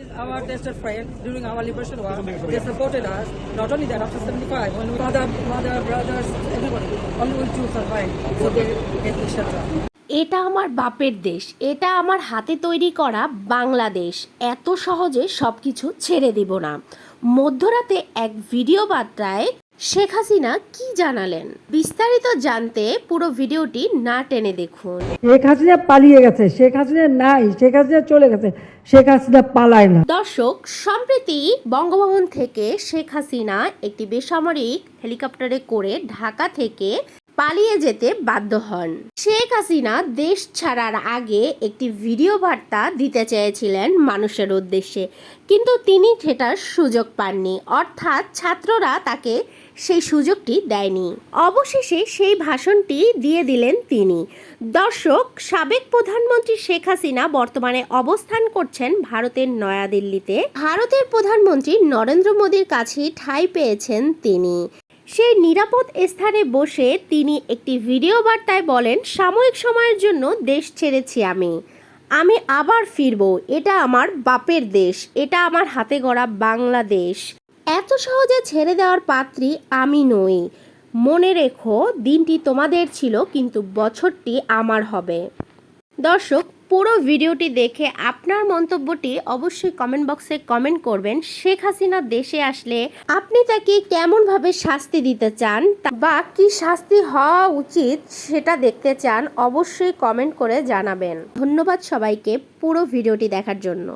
Our tested friend during our liberation war, they supported us. Not only that, after 75, when we, mother, mother, brothers, everybody, only we two survived. So they get the shelter. এটা আমার বাপের দেশ এটা আমার হাতে তৈরি করা বাংলাদেশ এত সহজে সব কিছু ছেড়ে দিব না মধ্যরাতে এক ভিডিও বার্তায় শেখ হাসিনা কি জানালেন? বিস্তারিত জানতে পুরো ভিডিওটি না টেনে দেখুন। শেখ হাসিনা পালিয়ে গেছে শেখ হাসিনা নাই শেখ হাসিনা চলে গেছে শেখ হাসিনা পালায় না। দর্শক সম্প্রতি বঙ্গভবন থেকে শেখ হাসিনা একটি বেসামরিক হেলিকপ্টারে করে ঢাকা থেকে পালিয়ে যেতে বাধ্য হন। শেখ হাসিনা দেশ ছাড়ার আগে একটি ভিডিও বার্তা দিতে চেয়েছিলেন মানুষের উদ্দেশ্যে কিন্তু তিনি সেটার সুযোগ পাননি। অর্থাৎ ছাত্ররা তাকে সেই সুযোগটি দেয়নি। অবশেষে সেই ভাষণটি দিয়ে দিলেন তিনি। দর্শক, সাবেক প্রধানমন্ত্রী শেখ হাসিনা বর্তমানে অবস্থান করছেন ভারতের নয়াদিল্লিতে। ভারতের প্রধানমন্ত্রী নরেন্দ্র মোদীর কাছে ঠাঁই পেয়েছেন তিনি। সেই নিরাপদ স্থানে বসে তিনি একটি ভিডিও বার্তায় বলেন, সাময়িক সময়ের জন্য দেশ ছেড়েছি আমি। আমি আবার ফিরবো। এটা আমার বাপের দেশ। এটা আমার হাতে গড়া বাংলাদেশ। এত সহজে ছেড়ে দেওয়ার পাত্রী আমি নই। মনে রেখো, দিনটি তোমাদের ছিল, কিন্তু বছরটি আমার হবে। দর্শক, পুরো ভিডিওটি দেখে আপনার মন্তব্যটি অবশ্যই কমেন্ট বক্সে কমেন্ট করবেন। শেখ হাসিনা দেশে আসলে আপনি তাকে কেমনভাবে শাস্তি দিতে চান বা কি শাস্তি হওয়া উচিত সেটা দেখতে চান, অবশ্যই কমেন্ট করে জানাবেন। ধন্যবাদ সবাইকে পুরো ভিডিওটি দেখার জন্য।